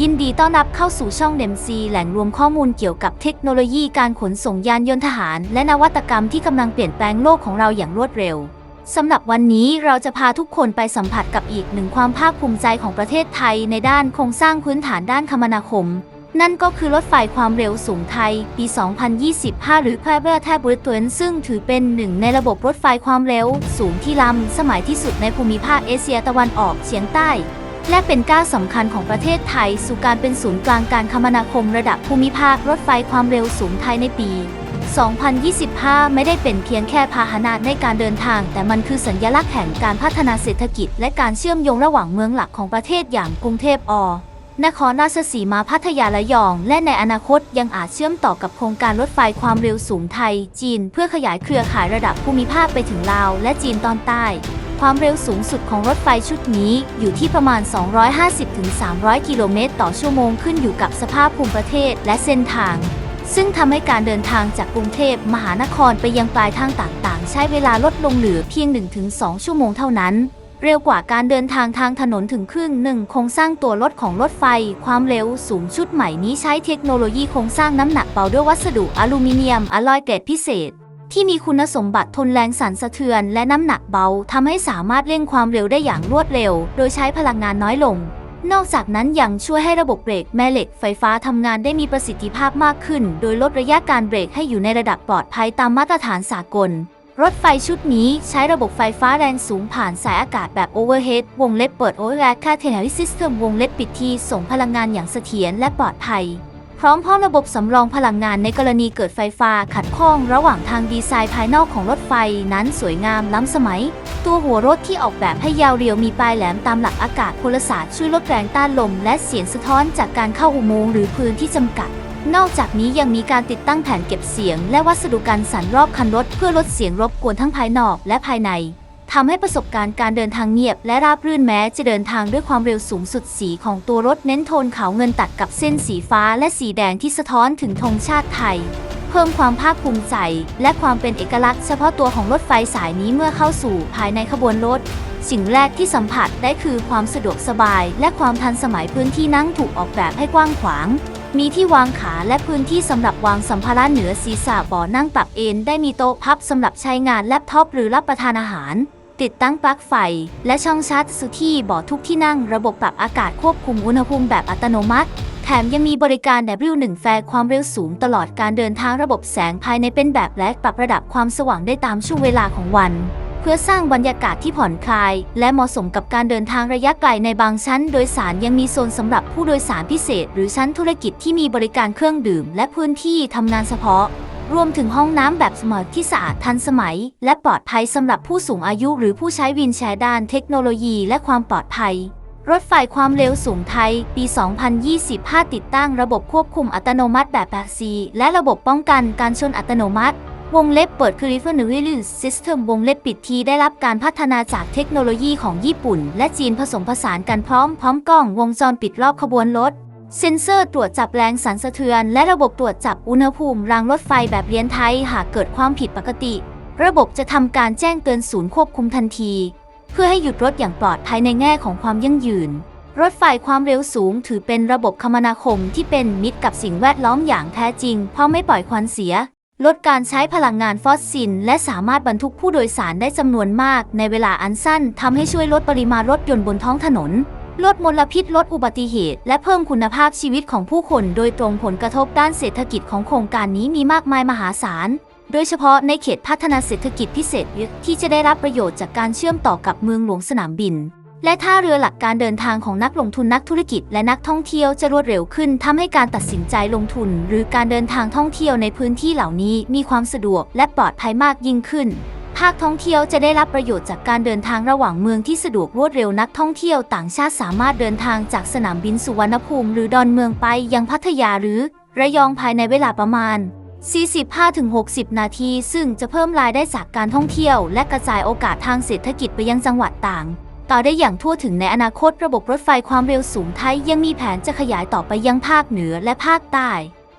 ยินดีต้อนรับเข้าสู่ช่องเดมซีแหล่งรวมข้อมูลเกี่ยวกับเทคโนโลยีการขนส่งยานยนต์ทหาร และนวัตกรรมที่กำลังเปลี่ยนแปลงโลกของเราอย่างรวดเร็วสำหรับวันนี้เราจะพาทุกคนไปสัมผัสกับอีกหนึ่งความภาคภูมิใจของประเทศไทยในด้านโครงสร้างพื้นฐานด้านคมนาคม นั่นก็คือรถไฟความเร็วสูงไทย ปี 2025 หรือ Private t a b r i t w e n ซึ่งถือเป็นหนึ่งในระบบรถไฟความเร็ว สูงที่ล้ำสมัยที่สุดในภูมิภาคเอเชียตะวันออกเฉียงใต้ และเป็นก้าวสำคัญของประเทศไทย สู่การเป็นศูนย์กลางการคมนาคมระดับภูมิภาครถไฟความเร็วสูงไทยในปี 2025 ไม่ได้เป็นเพียงแค่พาหนะในการเดินทาง แต่มันคือสัญลักษณ์แห่งการพัฒนาเศรษฐกิจ และการเชื่อมโยงระหว่างเมืองหลักของประเทศอย่างกรุงเทพอ นครราชสีมาพัทยาระยอง และในอนาคตยังอาจเชื่อมต่อกับโครงการรถไฟความเร็วสูงไทย จีน เพื่อขยายเครือข่ายระดับภูมิภาคไปถึงลาว และจีนตอนใต้ ความเร็วสูงสุดของรถไฟชุดนี้อยู่ที่ประมาณ 250-300 กิโลเมตรต่อชั่วโมงขึ้นอยู่กับสภาพภูมิประเทศและเส้นทาง ซึ่งทำให้การเดินทางจากกรุงเทพมหานครไปยังปลายทางต่างๆ ใช้เวลาลดลงเหลือเพียง 1-2 ชั่วโมงเท่านั้น เร็วกว่าการเดินทางทางถนนถึงครึ่งหนึ่งโครงสร้างตัวรถของรถไฟ ความเร็วสูงชุดใหม่นี้ใช้เทคโนโลยีโครงสร้างน้ำหนักเบาด้วยวัสดุอลูมิเนียมอลลอยเกรดพิเศษ ที่มีคุณสมบัติทนแรงสั่นสะเทือน และน้ำหนักเบาทำให้สามารถเร่งความเร็วได้อย่างรวดเร็ว โดยใช้พลังงานน้อยลง นอกจากนั้นยังช่วยให้ระบบเบรกแม่เหล็กไฟฟ้าทำงานได้มีประสิทธิภาพมากขึ้น โดยลดระยะการเบรกให้อยู่ในระดับปลอดภัยตามมาตรฐานสากล รถไฟชุดนี้ใช้ระบบไฟฟ้าแรงสูงผ่านสายอากาศแบบโอเวอร์เฮดวงเล็บเปิดโอเวอร์แรคคาเทนริซิสเต็มวงเล็บปิดที่ส่งพลังงานอย่างเสถียรและปลอดภัย พร้อมพร้อมระบบสำรองพลังงานในกรณีเกิดไฟฟ้าขัดข้องระหว่างทางดีไซน์ภายนอกของรถไฟนั้นสวยงามล้ำสมัย ตัวหัวรถที่ออกแบบให้ยาวเรียวมีปลายแหลมตามหลักอากาศพลศาสตร์ช่วยลดแรงต้านลมและเสียงสะท้อนจากการเข้าอุโมงค์หรือพื้นที่จำกัด นอกจากนี้ยังมีการติดตั้งแผ่นเก็บเสียง และวัสดุกันสั่นรอบคันรถเพื่อลดเสียงรบกวนทั้งภายนอกและภายในทำให้ประสบการณ์การเดินทางเงียบและราบรื่นแม้จะเดินทางด้วยความเร็วสูงสุดสีของตัวรถเน้นโทนขาวเงินตัดกับเส้นสีฟ้าและสีแดงที่สะท้อนถึงธงชาติไทย เพิ่มความภาคภูมิใจ และความเป็นเอกลักษณ์เฉพาะตัวของรถไฟสายนี้เมื่อเข้าสู่ภายในขบวนรถ สิ่งแรกที่สัมผัสได้คือความสะดวกสบาย และความทันสมัยพื้นที่นั่งถูกออกแบบให้กว้างขวาง มีที่วางขาและพื้นที่สำหรับวางสัมภาระเหนือศีรษะบ่อนั่งปรับเอนได้มีโต๊ะพับสำหรับใช้งานแล็ปท็อปหรือรับประทานอาหาร ติดตั้งปลั๊กไฟ และช่องชาร์จสุที่เบาะทุกที่นั่งระบบปรับอากาศควบคุมอุณหภูมิแบบอัตโนมัติ แถมยังมีบริการ W1 แฟร์ความเร็วสูงตลอดการเดินทางระบบแสงภายในเป็นแบบและปรับระดับความสว่างได้ตามช่วงเวลาของวัน เพื่อสร้างบรรยากาศที่ผ่อนคลาย และเหมาะสมกับการเดินทางระยะไกลในบางชั้น โดยสารยังมีโซนสำหรับผู้โดยสารพิเศษ หรือชั้นธุรกิจที่มีบริการเครื่องดื่ม และพื้นที่ทำงานเฉพาะ รวมถึงห้องน้ำแบบสมาร์ทที่สะอาดทันสมัย และปลอดภัยสำหรับผู้สูงอายุ หรือผู้ใช้วีลแชร์ด้านเทคโนโลยี และความปลอดภัยรถไฟความเร็วสูงไทย ปี 2025 ติดตั้งระบบควบคุมอัตโนมัติแบบแบบซีและระบบป้องกันการชนอัตโนมัติ วงเล็บเปิดคือ River n e w i l l System วงเล็บปิดทีได้รับการพัฒนาจากเทคโนโลยีของญี่ปุ่น และจีนผสมผสานกันพร้อมพร้อมกล้องวงจรปิดรอบขบวนรถ เซ็นเซอร์ตรวจจับแรงสั่นสะเทือน และระบบตรวจจับอุณหภูมิรางรถไฟแบบเรียนไทยหากเกิดความผิดปกติ ระบบจะทำการแจ้งเตือนศูนย์ควบคุมทันที เพื่อให้หยุดรถอย่างปลอดภัยในแง่ของความยั่งยืน รถไฟความเร็วสูงถือเป็นระบบคมนาคมที่เป็นมิตรกับสิ่งแวดล้อมอย่างแท้จริง เพราะไม่ปล่อยควันเสีย ลดการใช้พลังงานฟอสซิลและสามารถบรรทุกผู้โดยสารได้จำนวนมาก ในเวลาอันสั้นทำให้ช่วยลดปริมาณรถยนต์บนท้องถนน ลดมลพิษลดอุบัติเหตุ และเพิ่มคุณภาพชีวิตของผู้คน โดยตรงผลกระทบด้านเศรษฐกิจของโครงการนี้มีมากมายมหาศาล โดยเฉพาะในเขตพัฒนาเศรษฐกิจพิเศษที่จะได้รับประโยชน์จากการเชื่อมต่อกับเมืองหลวงสนามบิน และท่าเรือหลักการเดินทางของนักลงทุนนักธุรกิจและนักท่องเที่ยวจะรวดเร็วขึ้นทำให้การตัดสินใจลงทุน หรือการเดินทางท่องเที่ยวในพื้นที่เหล่านี้มีความสะดวกและปลอดภัยมากยิ่งขึ้น ภาคท่องเที่ยวจะได้รับประโยชน์จากการเดินทางระหว่างเมืองที่สะดวกรวดเร็วนักท่องเที่ยวต่างชาติสามารถเดินทางจากสนามบินสุวรรณภูมิ หรือดอนเมืองไปยังพัทยาหรือ ระยองภายในเวลาประมาณ45-60 นาที ซึ่งจะเพิ่มรายได้จากการท่องเที่ยว และกระจายโอกาสทางเศรษฐกิจไปยังจังหวัดต่าง ต่อได้อย่างทั่วถึงในอนาคตระบบรถไฟความเร็วสูงไทยยังมีแผนจะขยายต่อไปยังภาคเหนือและภาคใต้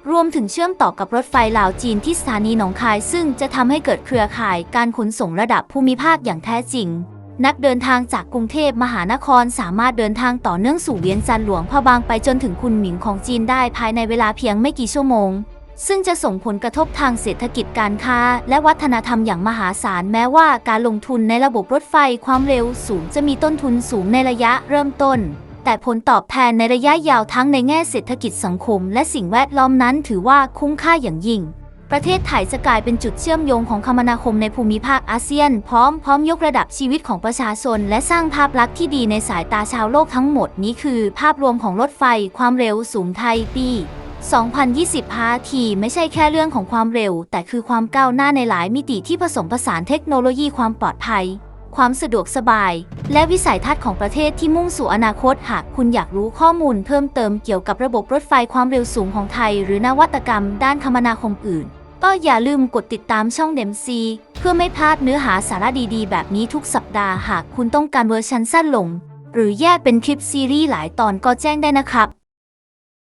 รวมถึงเชื่อมต่อกับรถไฟลาวจีนที่สถานีหนองคาย ซึ่งจะทำให้เกิดเครือข่ายการขนส่งระดับภูมิภาคอย่างแท้จริง นักเดินทางจากกรุงเทพมหานครสามารถเดินทางต่อเนื่องสู่เวียนจันทร์หลวงพะบางไปจนถึงคุนหมิงของจีนได้ภายในเวลาเพียงไม่กี่ชั่วโมง ซึ่งจะส่งผลกระทบทางเศรษฐกิจการค้า และวัฒนธรรมอย่างมหาศาลแม้ว่าการลงทุนในระบบรถไฟความเร็วสูงจะมีต้นทุนสูงในระยะเริ่มต้น แต่ผลตอบแทนในระยะยาวทั้งในแง่เศรษฐกิจสังคม และสิ่งแวดล้อมนั้นถือว่าคุ้มค่าอย่างยิ่งประเทศไทยจะกลายเป็นจุดเชื่อมโยงของคมนาคมในภูมิภาคอาเซียน พร้อมพร้อมยกระดับชีวิตของประชาชน และสร้างภาพลักษณ์ที่ดีในสายตาชาวโลกทั้งหมดนี้คือ ภาพรวมของรถไฟความเร็วสูงไทยปี 2020พาทีไม่ใช่แค่เรื่องของความเร็ว แต่คือความก้าวหน้าในหลายมิติที่ผสมผสานเทคโนโลยีความปลอดภัย ความสะดวกสบาย และวิสัยทัศน์ของประเทศที่มุ่งสู่อนาคต หากคุณอยากรู้ข้อมูลเพิ่มเติมเกี่ยวกับระบบรถไฟความเร็วสูงของไทย หรือนวัตกรรมด้านคมนาคมอื่น ก็อย่าลืมกดติดตามช่องเดมซีเพื่อไม่พลาดเนื้อหาสาระดีๆ แบบนี้ทุกสัปดาห์หากคุณต้องการเวอร์ชันสั้นลง หรือแยกเป็นคลิปซีรีส์หลายตอนก็แจ้งได้นะครับ